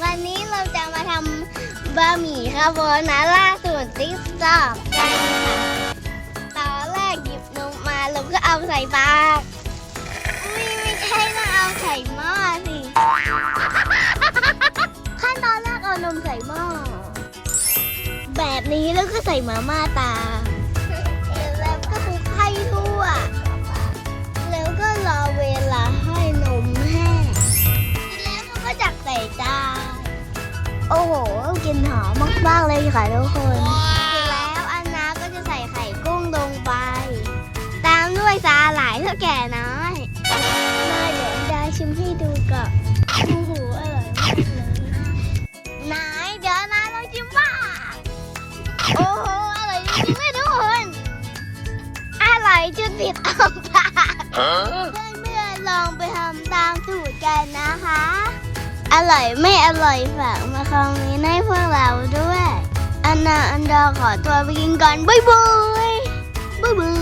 วันนี้เราจะมาทำบะหมี่คาโบนาร่าสูตรติ๊กตอกกันค่ะตอนแรกหยิบนมมาแล้วก็เอาใส่ปากไม่ไม่ใช่ต้องเอาใส่หม้อสิ ขั้นตอนแรกเอานมใส่หม้อแบบนี้แล้วก็ใส่มาม่าตาม อ้โหกลินหอมมากๆเลยค่ะทุกคนแล้วอันนาก็จะใส่ไข่กุ้งลงไป ตามด้วยสาหร่ายเท่าแก่น้อยมาเดี๋ยวดาชิมให้ดูก่อนโอ้โหอร่อยมากเลยไหนเดี๋ยวนะเราชิมบ้างโอ้โหอร่อยจริงๆเลยทุกคนอร่อยจนติดอ่างปาก Huh? เพื่อนๆลองไป อร่อยไม่อร่อยฝากมาคอมเมนต์ให้พวกเราด้วย อันนาอันดาขอตัวไปกินก่อนบ๊ายบายบ๊ายบาย